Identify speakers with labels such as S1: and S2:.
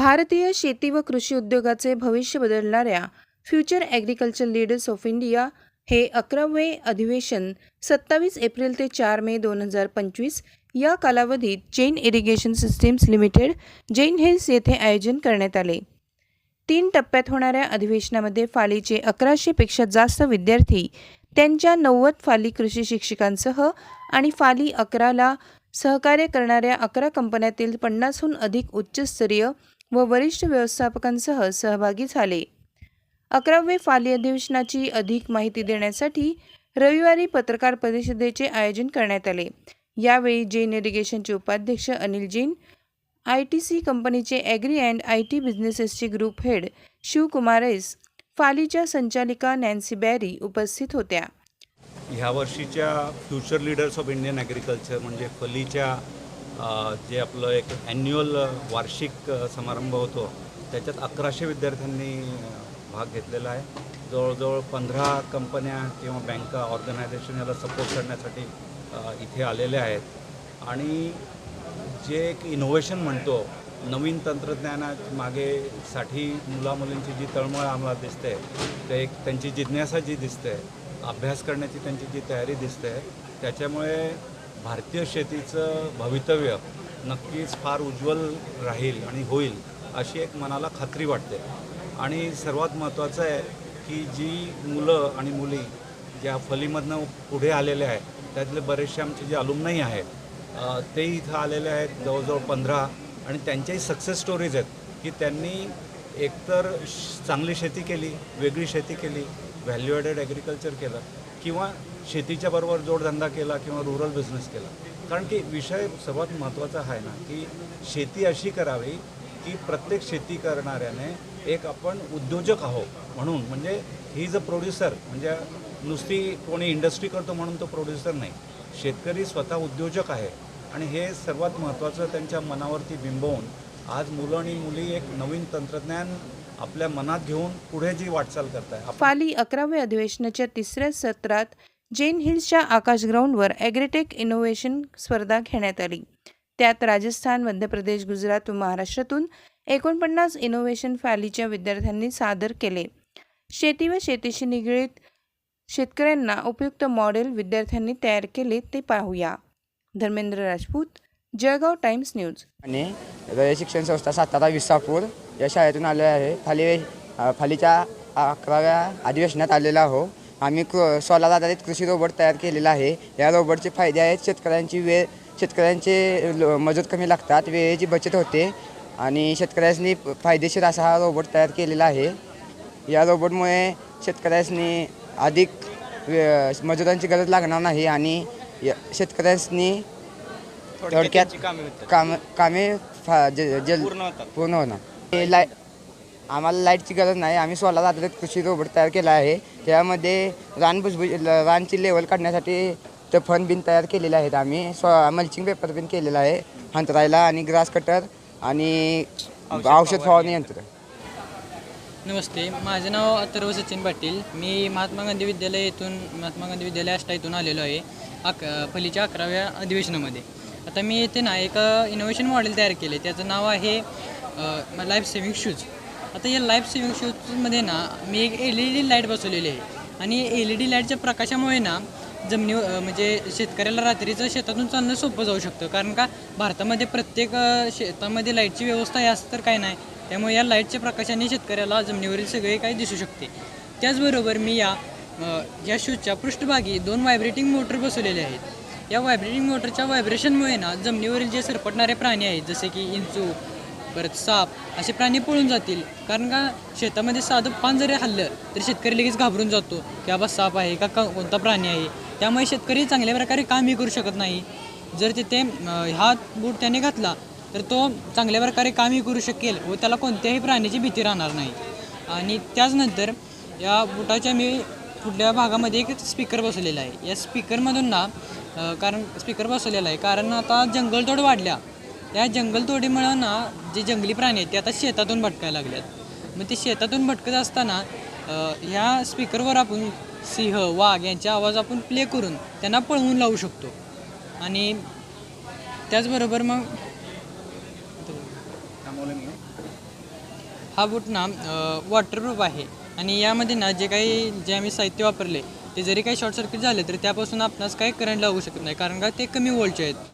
S1: भारतीय शेती व कृषी उद्योगाचे भविष्य बदलणाऱ्या future agriculture leaders of India हे अकरावे अधिवेशन सत्तावीस एप्रिल ते चार मे दोन हजार पंचवीस या कालावधीत Jain irrigation systems limited Jain hills येथे आयोजन करण्यात आले. तीन टप्प्यात होणाऱ्या अधिवेशनामध्ये फालीचे अकराशेपेक्षा जास्त विद्यार्थी त्यांच्या नव्वद फाली कृषी शिक्षकांसह आणि फाली अकराला सहकार्य करणाऱ्या अकरा कंपन्यातील पन्नासहून अधिक उच्चस्तरीय व वरिष्ठ व्यवस्थापकांसह सहभागी झाले. अकरावे फाली अधिवेशनाची अधिक माहिती देण्यासाठी रविवारी पत्रकार परिषदेचे आयोजन करण्यात आले. यावेळी जैन इरिगेशनचे उपाध्यक्ष Anil Jain I T C कंपनीचे ॲग्री अँड आय टी बिझनेसेसचे ग्रुप हेड शिवकुमार एस फालीच्या संचालिका नॅन्सी बॅरी उपस्थित होत्या.
S2: ह्या वर्षीच्या future leaders of Indian agriculture म्हणजे फलीच्या जे आपलं एक ॲन्युअल वार्षिक समारंभ होतो त्याच्यात अकराशे विद्यार्थ्यांनी भाग घेतलेला आहे. जवळजवळ पंधरा कंपन्या किंवा बँका ऑर्गनायझेशन याला सपोर्ट करण्यासाठी इथे आलेले आहेत. आणि जे एक इनोव्हेशन म्हणतो नवीन तंत्रज्ञाना मागे साठी मुलामुलींची जी तळमळ आम्हाला दिसते ते एक त्यांची जिज्ञासा जी दिसते अभ्यास करण्याची त्यांची जी तयारी दिसते त्याच्यामुळे भारतीय शेतीचं भवितव्य नक्कीच फार उज्ज्वल राहील आणि होईल अशी एक मनाला खात्री वाटते. आणि सर्वात महत्त्वाचं आहे की जी मुलं आणि मुली ज्या फलीमधनं पुढे आलेल्या आहेत त्यातले बरेचसे आमचे जे अलुमनाई आहेत ते इथं आलेले आहेत जवळजवळ पंधरा. आणि त्यांच्याही सक्सेस स्टोरीज आहेत की त्यांनी एकतर श- चांगली शेती केली वेगळी शेती केली व्हॅल्युएडेड ॲग्रिकल्चर केलं किंवा शेतीच्या बरोबर जोडधंदा केला किंवा रुरल बिझनेस केला. कारण की विषय सर्वात महत्त्वाचा आहे ना की शेती अशी करावी की प्रत्येक शेती करणाऱ्याने एक आपण उद्योजक आहोत म्हणून. म्हणजे ही इज अ प्रोड्युसर म्हणजे नुसती कोणी इंडस्ट्री करतो म्हणून तो प्रोड्युसर नाही. शेतकरी स्वतः उद्योजक आहे. आणि हे सर्वात महत्त्वाचं त्यांच्या मनावरती बिंबवून आज मुलं आणि मुली एक नवीन तंत्रज्ञान आपल्या मनात घेऊन पुढे जी वाटचाल करत आहे
S1: फाली अकराव्या अधिवेशनाच्या तिसऱ्या सत्रात जेन हिल्सच्या आकाश ग्राउंडवर ॲग्रेटेक इनोव्हेशन स्पर्धा घेण्यात आली. त्यात राजस्थान मध्य प्रदेश गुजरात व महाराष्ट्रातून एकोणपन्नास इनोव्हेशन फॅलीच्या विद्यार्थ्यांनी सादर केले. शेती व शेतीशी निगडीत शेतकऱ्यांना उपयुक्त मॉडेल विद्यार्थ्यांनी तयार केले ते पाहूया. Dharmendra Rajput Jalgaon Times News.
S3: आणि शिक्षण संस्था सातारा विसापूर या शाळेतून आले आहे. फाली फालीच्या अकराव्या अधिवेशनात आलेला आहो. आम्ही कृ सोलार आधारित कृषी रोबोट तयार केलेला आहे. या रोबोटचे फायदे आहेत शेतकऱ्यांची वेळ शेतकऱ्यांचे लो- मजूर कमी लागतात वेळेची बचत होते आणि शेतकऱ्यांनी फायदेशीर असा हा रोबोट तयार केलेला आहे. या रोबोटमुळे शेतकऱ्यांनी अधिक वे- मजुरांची गरज लागणार नाही आणि शेतकऱ्यांनी थोडक्यात काम कामे फा- ज- जल पूर्ण होणार. हे लाय आम्हाला लाईटची गरज नाही. आम्ही सोलार आधारित कृषी रोबोट तयार केला आहे. त्यामध्ये रान भुसभुज ल- रानची लेवल काढण्यासाठी ते फन बिन तयार केलेले आहेत आम्ही. स्व मल्चिंग पेपर बिन केलेला आहे. हंतरायला आणि ग्रास कटर आणि औषध फवारणी. यंत्र.
S4: नमस्ते माझे नाव अथर्व सचिन पाटील. मी महात्मा गांधी विद्यालय येथून महात्मा गांधी विद्यालय आष्टा इथून आलेलो आहे अक फलीच्या अकराव्या अधिवेशनामध्ये. आता मी येथे ना एक इनोव्हेशन मॉडेल तयार केले त्याचं नाव आहे लाईफ सेविंग शूज आता या लाईफ सेविंग शूजमध्ये ना मी एक एल ई डी लाइट बसवलेली आहे. आणि एल ई डी लाईटच्या प्रकाशामुळे ना जमिनी म्हणजे शेतकऱ्याला रात्रीचं शेतातून चालणं सोपं जाऊ शकतं. कारण का भारतामध्ये प्रत्येक शेतामध्ये लाईटची व्यवस्था आहे असं तर काय नाही. त्यामुळे या लाईटच्या प्रकाशाने शेतकऱ्याला जमिनीवरील सगळे काही दिसू शकते. त्याचबरोबर मी या या शूजच्या पृष्ठभागी दोन व्हायब्रेटिंग मोटर बसवलेले आहेत. या व्हायब्रेटिंग मोटरच्या व्हायब्रेशनमुळे ना जमिनीवरील जे सरपटणारे प्राणी आहेत जसे की इंचू परत साप असे प्राणी पळून जातील. कारण का शेतामध्ये साधं पान जरी हल्लं तरी शेतकरी लगेच घाबरून जातो की बाबा साप आहे का? का- कोणता प्राणी आहे? त्यामुळे शेतकरी चांगल्या प्रकारे कामही करू शकत नाही. जर तिथे हा बूट त्याने घातला तर तो चांगल्या प्रकारे कामही करू शकेल व त्याला कोणत्याही प्राण्याची भीती राहणार नाही. आणि त्याचनंतर या बुटाच्या मी पुढल्या भागामध्ये एक स्पीकर बसवलेला आहे. या स्पीकरमधून ना कारण स्पीकर बसवलेला आहे. कारण आता जंगलतोड वाढल्या. त्या जंगलतोडीमुळं ना जे जंगली प्राणी आहेत ते आता शेतातून भटकायला लागल्यात मग ते शेतातून भटकत असताना ह्या स्पीकरवर आपण सिंह वाघ यांचे आवाज आपण प्ले करून त्यांना पळवून लावू शकतो. आणि त्याचबरोबर मग हा बूट ना वॉटरप्रूफ आहे. आणि यामध्ये ना जे काही जे आम्ही साहित्य वापरले ते जरी काही शॉर्ट सर्किट झाले तरी त्यापासून आपणास काही करंट लागू शकत नाही कारण का ते कमी वोल्टचे आहेत.